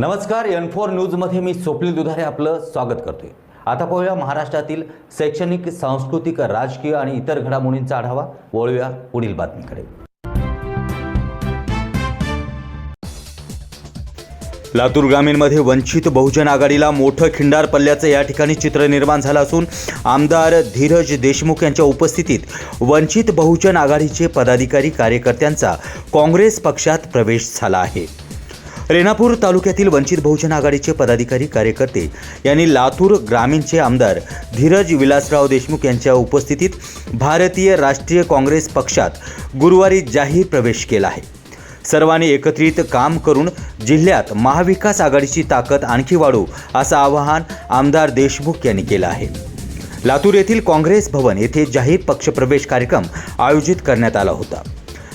नमस्कार N four न्यूजमध्ये मी स्वप्नील दुधारे आपलं स्वागत करतोय. आता पाहूया महाराष्ट्रातील शैक्षणिक सांस्कृतिक राजकीय आणि इतर घडामोडींचा आढावा. वळूया पुढील बातमीकडे. लातूर ग्रामीणमध्ये वंचित बहुजन आघाडीला मोठं खिंडार पल्ल्याचं या ठिकाणी चित्र निर्माण झालं असून आमदार धीरज देशमुख यांच्या उपस्थितीत वंचित बहुजन आघाडीचे पदाधिकारी कार्यकर्त्यांचा काँग्रेस पक्षात प्रवेश झाला आहे. रेणापूर तालुक्यातील वंचित बहुजन आघाडीचे पदाधिकारी कार्यकर्ते यांनी लातूर ग्रामीणचे आमदार धीरज विलासराव देशमुख यांच्या उपस्थितीत भारतीय राष्ट्रीय काँग्रेस पक्षात गुरुवारी जाहीर प्रवेश केला आहे. सर्वांनी एकत्रित काम करून जिल्ह्यात महाविकास आघाडीची ताकद आणखी वाढवू असं आवाहन आमदार देशमुख यांनी केलं आहे. लातूर येथील काँग्रेस भवन येथे जाहीर पक्षप्रवेश कार्यक्रम आयोजित करण्यात आला होता.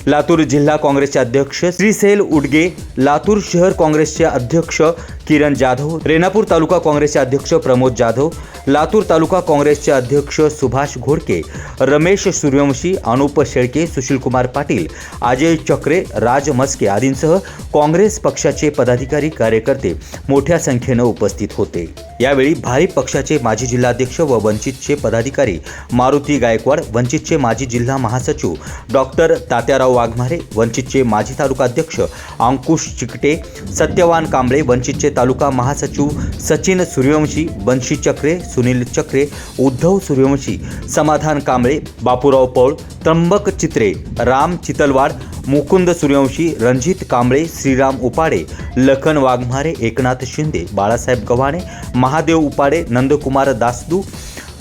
लातूर जिल्हा काँग्रेसचे अध्यक्ष श्रीसेल उडगे लातूर शहर काँग्रेसचे अध्यक्ष किरण जाधव रेणापूर तालुका काँग्रेसचे अध्यक्ष प्रमोद जाधव लातूर तालुका काँग्रेसचे अध्यक्ष सुभाष घोडके रमेश सूर्यवंशी अनुप शेळके सुशीलकुमार पाटील अजय चक्रे राज मस्के आदींसह काँग्रेस पक्षाचे पदाधिकारी कार्यकर्ते मोठ्या संख्येनं उपस्थित होते. यावेळी भारिप पक्षाचे माजी जिल्हाध्यक्ष व वंचितचे पदाधिकारी मारुती गायकवाड वंचितचे माजी जिल्हा महासचिव डॉक्टर तात्याराव वाघमारे वंचितचे माजी तालुका अध्यक्ष अंकुश चिकटे सत्यवान कांबळे वंचितचे तालुका महासचिव सचिन सूर्यवंशी वंशी चक्रे सुनील चक्रे उद्धव सूर्यवंशी समाधान कांबळे बापूराव पौळ त्र्यंबक चित्रे राम चितलवाड मुकुंद सूर्यवंशी रणजित कांबळे श्रीराम उपाडे लखन वाघमारे एकनाथ शिंदे बाळासाहेब गव्हाणे महादेव उपाडे नंदकुमार दासदू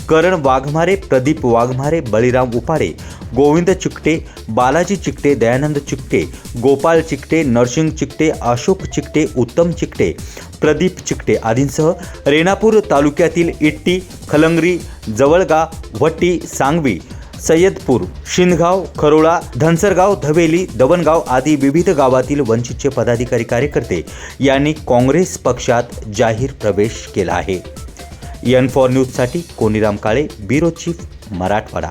करण वाघमारे प्रदीप वाघमारे बळीराम उपाडे गोविंद चिकटे बालाजी चिकटे दयानंद चिकटे गोपाळ चिकटे नरसिंग चिकटे अशोक चिकटे उत्तम चिकटे प्रदीप चिकटे आदींसह रेणापूर तालुक्यातील इट्टी खलंगरी जवळगा वट्टी सांगवी सय्यदपूर शिंदगाव खरोळा धनसरगाव धवेली दवणगाव आदी विविध गावातील वंचितचे पदाधिकारी कार्यकर्ते यांनी काँग्रेस पक्षात जाहीर प्रवेश केला आहे. एन फॉर न्यूजसाठी कोनीराम काळे ब्युरो चीफ मराठवाडा.